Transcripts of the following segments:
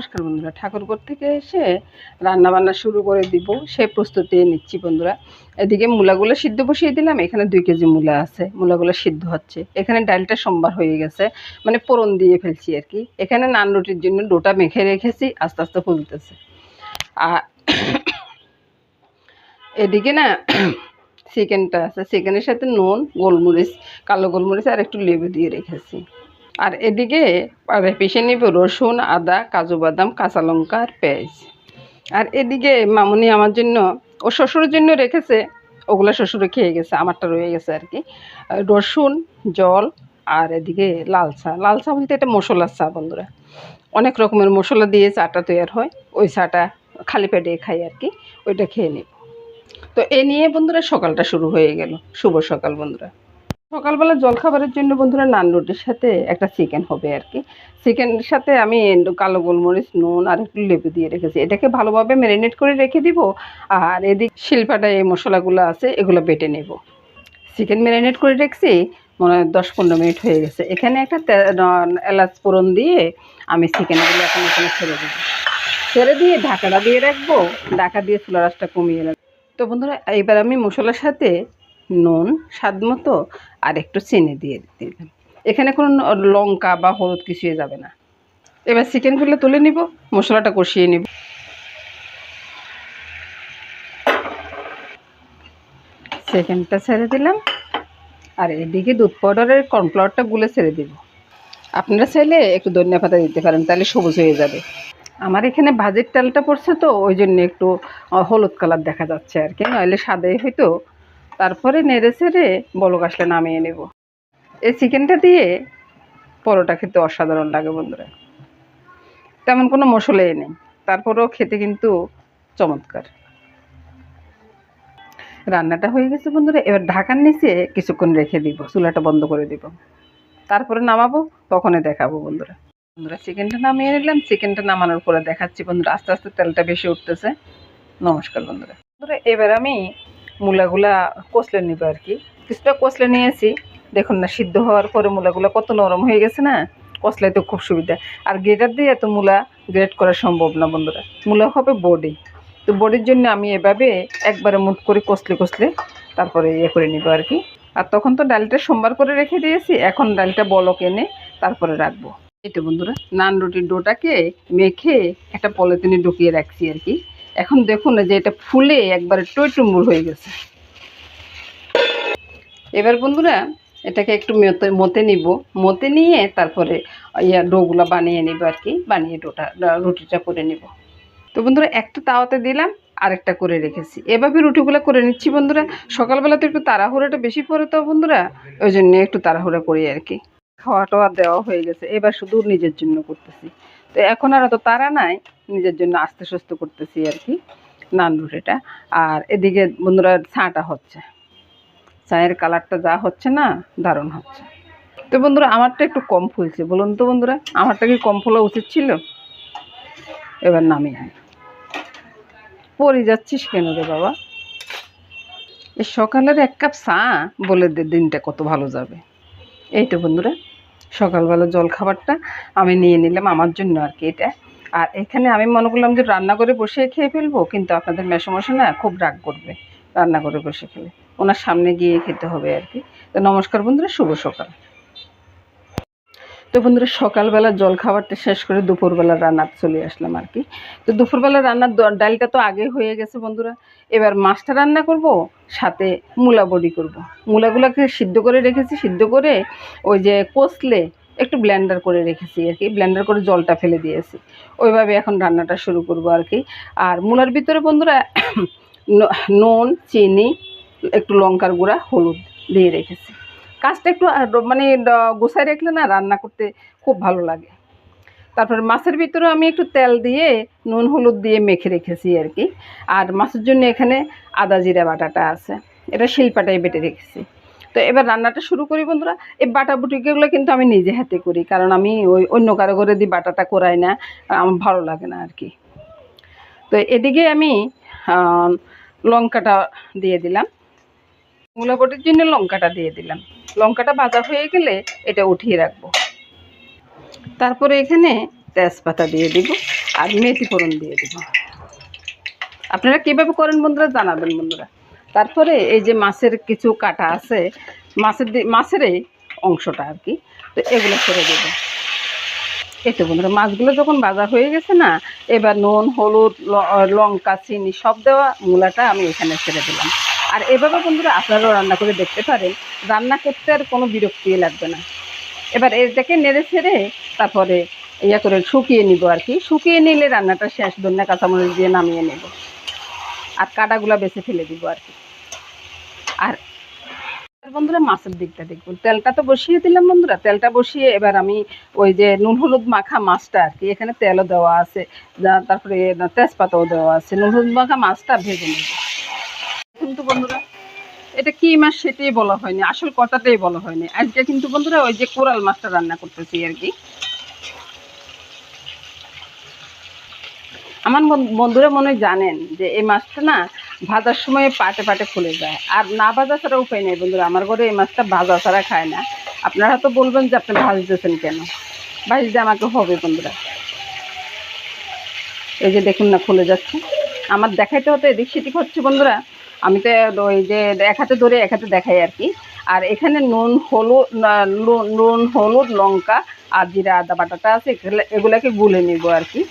নমস্কার বন্ধুরা। ঠাকুরঘর থেকে এসে রান্না বান্না শুরু করে দিব। সেই প্রস্তুতি নিচ্ছি বন্ধুরা। এদিকে মূলাগুলো সিদ্ধ বসিয়ে দিলাম। এখানে দুই কেজি মূলা আছে। মূলাগুলো সিদ্ধ হচ্ছে। এখানে ডালটা সোমবার হয়ে গেছে। মানে পোড়ন দিয়ে ফেলছি আর কি। এখানে নান রুটির জন্য ডোটা মেখে রেখেছি। আস্তে আস্তে ফুলতেছে। আর এদিকে না চিকেনটা আছে। চিকেনের সাথে নুন, গোলমরিচ, কালো গোলমরিচ আর একটু লেবু দিয়ে রেখেছি। আর এদিকে পিষে নিব রসুন, আদা, কাজু বাদাম, কাঁচা লঙ্কা আর পেঁয়াজ। আর এদিকে মামুনি আমার জন্য, ও শ্বশুরের জন্য রেখেছে, ওগুলো শ্বশুরে খেয়ে গেছে, আমারটা রয়ে গেছে আর কি। রসুন, জল আর এদিকে লাল চা লাল চা বলতে এটা মশলার চা বন্ধুরা। অনেক রকমের মশলা দিয়ে চাটা তৈরি হয়, ওই চাটা খালি পেটে খাই আর কি, ওইটা খেয়ে নিব। তো এ নিয়ে বন্ধুরা সকালটা শুরু হয়ে গেল। শুভ সকাল বন্ধুরা। সকালবেলা জলখাবারের জন্য বন্ধুরা নান রুটির সাথে একটা চিকেন হবে আর কি। চিকেনের সাথে আমি কালো গোলমরিচ, নুন আর একটু লেবু দিয়ে রেখেছি। এটাকে ভালোভাবে ম্যারিনেট করে রেখে দিব আর এদিক শিল্পাটায় এই মশলাগুলো আছে, এগুলো বেটে নেব। চিকেন ম্যারিনেট করে রেখেছি, মনে হয় দশ পনেরো মিনিট হয়ে গেছে। এখানে একটা এলাচ ফোড়ন দিয়ে আমি চিকেনগুলো এখন এখানে ছেড়ে দেবো। ছেড়ে দিয়ে ঢাকাটা দিয়ে রাখব। ঢাকা দিয়ে চুলা রাসটা কমিয়ে রাখব তো বন্ধুরা, এইবার আমি মশলার সাথে নুন, স্বাদ মতো, আর একটু চিনি দিয়ে দিলাম এখানে কোনো লঙ্কা বা হলুদ কিছুই যাবে না। এবার চিকেনগুলো তুলে নিব, মশলাটা কষিয়ে নিব। চিকেনটা ছেড়ে দিলাম। আর এদিকে দুধ পাউডারের কর্নফ্লাওয়ারটা গুলে ছেড়ে দিব। আপনারা চাইলে একটু ধনিয়া পাতা দিতে পারেন, তাহলে সবুজ হয়ে যাবে। আমার এখানে ভাজির তেলটা পড়ছে তো, ওই জন্য একটু হলুদ কালার দেখা যাচ্ছে আর কি। নইলে সাদাই হয়তো তারপরে নেড়ে ছেড়ে বলক আসলে নামিয়ে নেব। এই চিকেনটা দিয়ে পরোটা খেতে অসাধারণ লাগে বন্ধুরা। তেমন কোনো মশলাই নেই, তারপরেও খেতে কিন্তু চমৎকার। রান্নাটা হয়ে গেছে বন্ধুরা, এবার ঢাকার নিচে কিছুক্ষণ রেখে দিব, চুলাটা বন্ধ করে দিব। তারপরে নামাবো, তখনই দেখাবো বন্ধুরা। বন্ধুরা, চিকেনটা নামিয়ে নিলাম, চিকেনটা নামানোর পরে দেখাচ্ছি বন্ধুরা, আস্তে আস্তে তেলটা বেশি উঠতেছে। নমস্কার বন্ধুরা। বন্ধুরা, এবার আমি মূলাগুলা কষলে নিব আর কি কিছুটা কষলে নিয়েছি দেখুন না, সিদ্ধ হওয়ার পরে মূলাগুলো কত নরম হয়ে গেছে না? কষলাই তো খুব সুবিধা। আর গ্রেটার দিয়ে এত মূলা গ্রেট করা সম্ভব না বন্ধুরা। মূলা হবে বডি। তো বডির জন্য আমি এভাবে একবারে মুট করে কষলে কষলে তারপরে ইয়ে করে নিব আর কি আর তখন তো ডালটা সোমবার করে রেখে দিয়েছি, এখন ডালটা বলক এনে তারপরে রাখব। তো বন্ধুরা, নান রুটির ডোটাকে মেখে একটা পলিথিনে ঢুকিয়ে রাখছি আর কি এখন দেখুন যে এটা ফুলে একবারে টইটুম্বুর হয়ে গেছে। এবার বন্ধুরা, এটাকে একটু মতে মতে নিব। মতে নিয়ে তারপরে ইয়া ডোগুলো বানিয়ে নিব আর কি, বানিয়ে ডোটা রুটিটা করে নিব। তো বন্ধুরা, একটা তাওয়াতে দিলাম, আরেকটা করে রেখেছি। এভাবে রুটিগুলো করে নিচ্ছি বন্ধুরা। সকালবেলা তো একটু তাড়াহুড়াটা বেশি পড়ে তো বন্ধুরা, ওই জন্য একটু তাড়াহুড়া করি আর কি। খাওয়া টাওয়া দেওয়া হয়ে গেছে। এবার শুধু নিজের জন্য করতেছি। তো এখন আর অত তারা নাই। নিজের জন্য আস্তে সুস্থ করতেছি আর কি নান রুটিটা। আর এদিকে বন্ধুরা ছাঁটা হচ্ছে। চায়ের কালারটা যা হচ্ছে না, দারুণ হচ্ছে। তো বন্ধুরা, আমারটা একটু কম ফুলছে। বলুন তো বন্ধুরা, আমারটা কি কম ফোলা উচিত ছিল? এবার নামিয়ে আনি। পড়ে যাচ্ছিস কেন রে বাবা? এই সকালের এক কাপ চা বলে দে, দিনটা কত ভালো যাবে। এই তো বন্ধুরা, সকালবেলা জল খাবারটা আমি নিয়ে নিলাম আমার জন্য আর কি এটা। আর এখানে আমি মনে করলাম যে রান্না করে বসে খেয়ে ফেলব, কিন্তু আপনাদের মেসমশা না খুব রাগ করবে রান্না করে বসে খেলে। ওনার সামনে গিয়ে খেতে হবে আর কি। তো নমস্কার বন্ধুরা, শুভ সকাল। তো বন্ধুরা, সকালবেলা জল খাবারটা শেষ করে দুপুরবেলা রান্নাতে চলে আসলাম আর কি। তো দুপুরবেলা রান্নার ডালটা তো আগে হয়ে গেছে বন্ধুরা। এবার মাছটা রান্না করব, সাথে মূলা বড়ি করব। মূলাগুলোকে সিদ্ধ করে রেখেছি, সিদ্ধ করে ওই যে কষলে একটু ব্লেন্ডার করে রেখেছি আর কি। ব্লেন্ডার করে জলটা ফেলে দিয়েছি। ওইভাবে এখন রান্নাটা শুরু করব আর কি। আর মূলার ভিতরে বন্ধুরা নুন, চিনি, একটু লঙ্কার গুঁড়া, হলুদ দিয়ে রেখেছি। কাজটা একটু মানে গোছায় রাখলে না রান্না করতে খুব ভালো লাগে। তারপরে মাছের ভিতরে আমি একটু তেল দিয়ে নুন, হলুদ দিয়ে মেখে রেখেছি আর কি। আর মাছের জন্য এখানে আদা, জিরা, বাটাটা আছে। এটা শিলপাটাই বেটে রেখেছি। তো এবার রান্নাটা শুরু করি বন্ধুরা। এই বাটা বুটিগুলো কিন্তু আমি নিজে হাতে করি, কারণ আমি ওই অন্য কারও করে দিয়ে বাটাটা করাই না আমার ভালো লাগে না আর কি। তো এদিকে আমি লঙ্কাটা দিয়ে দিলাম। মূলা বটির জন্য লঙ্কাটা দিয়ে দিলাম। লঙ্কাটা ভাজা হয়ে গেলে এটা উঠিয়ে রাখব। তারপরে এখানে তেজপাতা দিয়ে দিব আর মেথি ফোড়ন দিয়ে দেবো। আপনারা কীভাবে করেন বন্ধুরা জানাবেন বন্ধুরা। তারপরে এই যে মাছের কিছু কাটা আছে, মাছের মাছের এই অংশটা আর কি, তো এগুলো ছেড়ে দেবো। এই তো বন্ধুরা, মাছগুলো যখন ভাজা হয়ে গেছে না, এবার নুন, হলুদ লঙ্কা, চিনি সব দেওয়া মূলাটা আমি এখানে ছেড়ে দিলাম। আর এভাবে বন্ধুরা আপনারাও রান্না করে দেখতে পারেন, রান্না করতে আর কোনো বিরক্তি লাগবে না। এবার এটাকে নেড়ে ছেড়ে তারপরে ইয়া করে শুকিয়ে নিব আর কি। শুকিয়ে নিলে রান্নাটা শেষ, ধন্যা কাঁচামরিচ দিয়ে নামিয়ে নেব। আর কাটাগুলো বেছে ফেলে দিব আর কি। আর বন্ধুরা, মাছের দিকটা দেখব তেলটা তো বসিয়ে দিলাম বন্ধুরা। তেলটা বসিয়ে এবার আমি ওই যে নুন হলুদ মাখা মাছটা আর কি, এখানে তেলও দেওয়া আছে তারপরে তেজপাতাও দেওয়া আছে। নুন হলুদ মাখা মাছটা ভেজে নেব। কিন্তু বন্ধুরা, এটা কি মাছ সেটাই বলা হয়নি, আসল কথাটাই বলা হয়নি। আজকে কিন্তু বন্ধুরা ওই যে কোরাল মাছটা রান্না করতেছি আর কি। আমার বন- বন্ধুরা মনে জানেন যে এই মাছটা না ভাজার সময় পাটে পাটে খুলে যায়। আর না ভাজা ছাড়া উপায় নেই বন্ধুরা, আমার ঘরে এই মাছটা ভাজা ছাড়া খায় না। আপনারা তো বলবেন যে আপনি ভাজতেছেন কেন? ভাজতে আমাকে হবে বন্ধুরা। এই যে দেখুন না খুলে যাচ্ছে। আমার দেখাইতে হতো এদিক সেদিক হচ্ছে বন্ধুরা, আমি তো ওই যে এক হাতে ধরে এক হাতে দেখাই আর কি। আর এখানে নুন, হলুদ নুন, হলুদ, লঙ্কা আর জিরা, আদা, বাটাটা আছে, এগুলো- এগুলাকে গুলে নিব আর কি।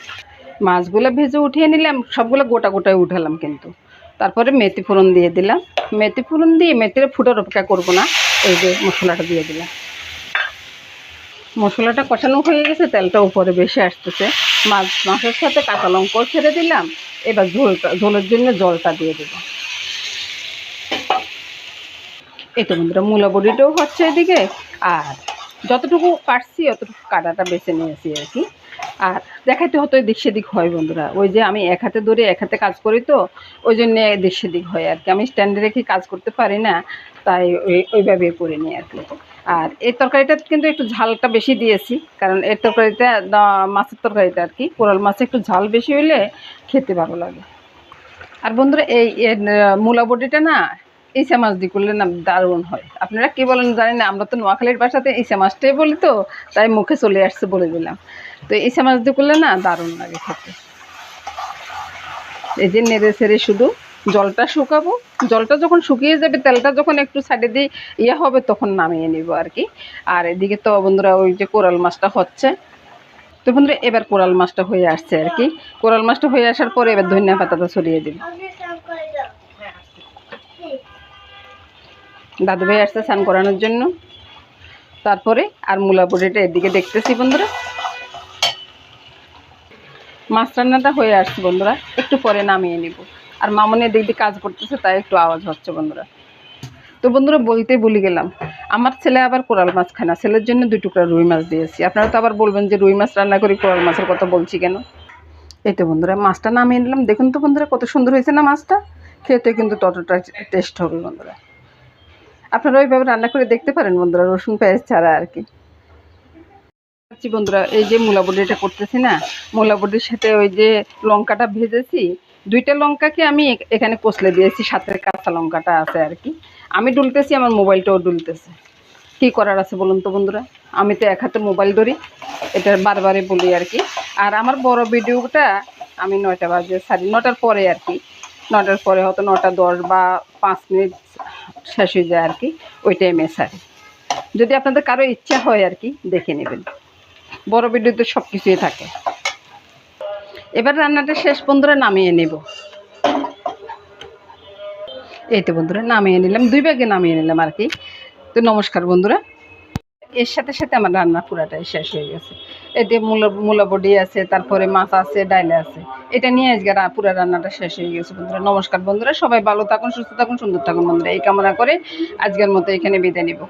মাছগুলো ভেজে উঠিয়ে নিলাম, সবগুলো গোটা গোটায় উঠালাম কিন্তু। তারপরে মেথি ফোড়ন দিয়ে দিলাম। মেথি ফোড়ন দিয়ে মেথির ফুটার অপেক্ষা করব না, এই যে মশলাটা দিয়ে দিলাম। মশলাটা কষানো হয়ে গেছে, তেলটা উপরে বেশি আসতেছে। মাছ, মাছের সাথে কাঁচা লঙ্কাও ছেড়ে দিলাম। এবার ঝোলটা, ঝোলের জন্য জলটা দিয়ে দেবো। এই তো বন্ধুরা, মূলা বড়িটাও হচ্ছে এদিকে। আর যতটুকু পারছি, অতটুকু কাটাটা বেছে নিয়েছি আর কি। আর দেখাইতে হতো এদিক সেদিক হয় বন্ধুরা। ওই যে আমি এক হাতে ধরে, এক হাতে কাজ করি তো, ওই জন্য এদিক সেদিক হয় আর কি। আমি স্ট্যান্ডে রেখে কাজ করতে পারি না, তাই ওই, ওইভাবে করে নিই আর কি। আর এই তরকারিটা কিন্তু একটু ঝালটা বেশি দিয়েছি, কারণ এর তরকারিটা মাছের তরকারিটা আর কি। কোরাল মাছে একটু ঝাল বেশি হইলে খেতে ভালো লাগে। আর বন্ধুরা, এই মূলা বডিটা না, ইসা মাছ দিয়ে করলে না দারুণ হয়। আপনারা কি বলেন জানি না, আমরা তো নোয়াখালীর বাসাতে ইসা মাছটাই বলি তো, তাই মুখে চলে আসছে বলে দিলাম। তো ইসা মাছ দিয়ে না দারুণ লাগে খেতে। এই যে নেড়ে ছেড়ে শুধু জলটা শুকাবো, জলটা যখন শুকিয়ে যাবে, তেলটা যখন একটু সাইডে দিয়ে ইয়ে হবে, তখন নামিয়ে নিব আর কি। আর এদিকে তো বন্ধুরা ওই যে কোরাল মাছটা হচ্ছে। তো বন্ধুরা, এবার কোরাল মাছটা হয়ে আসছে আর কি। কোরাল মাছটা হয়ে আসার পরে এবার ধনিয়া পাতাটা ছড়িয়ে দিন দাদু ভাই আসছে স্নান করানোর জন্য। তারপরে আর মূলা বড়িটা এদিকে দেখতেছি বন্ধুরা। মাছ রান্নাটা হয়ে আসছে, বন্ধুরা। একটু পরে নামিয়ে নিব। আর মামনে দিয়ে কাজ করতেছে তাই একটু আওয়াজ হচ্ছে, বন্ধুরা। তো বন্ধুরা, বলতে ভুলে গেলাম। আমার ছেলে আবার কোরাল মাছ খায় না। ছেলের জন্য দুই টুকরা রুই মাছ দিয়েছি। আপনারা তো আবার বলবেন যে রুই মাছ রান্না করি, কোরাল মাছের কথা বলছি কেন? এই তো বন্ধুরা, মাছটা নামিয়ে নিলাম। দেখুন তো বন্ধুরা, কত সুন্দর হয়েছে না মাছটা? খেতে কিন্তু ততটা টেস্ট হবে, বন্ধুরা। আপনারা ওইভাবে রান্না করে দেখতে পারেন, বন্ধুরা। রসুন পেঁয়াজ ছাড়া আর কি। আচ্ছা বন্ধুরা, এই যে মূলা বড়িটা করতেছি না, মূলা বড়ির সাথে ওই যে লঙ্কাটা ভেজেছি, দুইটা লঙ্কাকে আমি এখানে কষলে দিয়েছি, সাথে কাঁচা লঙ্কাটা আছে আর কি। আমি ডুলতেছি, আমার মোবাইলটাও ডুলতেছে। কি করার আছে বলুন তো বন্ধুরা? আমি তো এক হাতে মোবাইল ধরি, এটা বারবারে বলি আর কি। আর আমার বড় ভিডিওটা আমি নয়টা বাজে সাড়ে নটার পরে আর কি। নটার পরে হয়তো নটা দশ বা পাঁচ মিনিট শেষ হয়ে যায় আর কি, ওই টাইমে সারি যদি আপনাদের কারও ইচ্ছা হয় আর কি, দেখে নেবেন। বড় ভিডিওতে সব কিছুই থাকে। এবার রান্নাটা শেষ, বন্ধুরা, নামিয়ে নেব। এই তো বন্ধুরা, নামিয়ে নিলাম, দুই ব্যাগে নামিয়ে নিলাম আর কি। তো নমস্কার, বন্ধুরা। এর সাথে সাথে আমার রান্না পুরাটাই শেষ হয়ে গেছে। এতে মূলা মূলা বডি আছে, তারপরে মাছ আছে, ডাইলে আছে। এটা নিয়ে আজকে পুরো রান্নাটা শেষ হয়ে গেছে, বন্ধুরা। নমস্কার, বন্ধুরা। সবাই ভালো থাকুন, সুস্থ থাকুন, সুন্দর থাকুন, বন্ধুরা। এই কামনা করে আজকের মতো এখানে বিদায় নিব।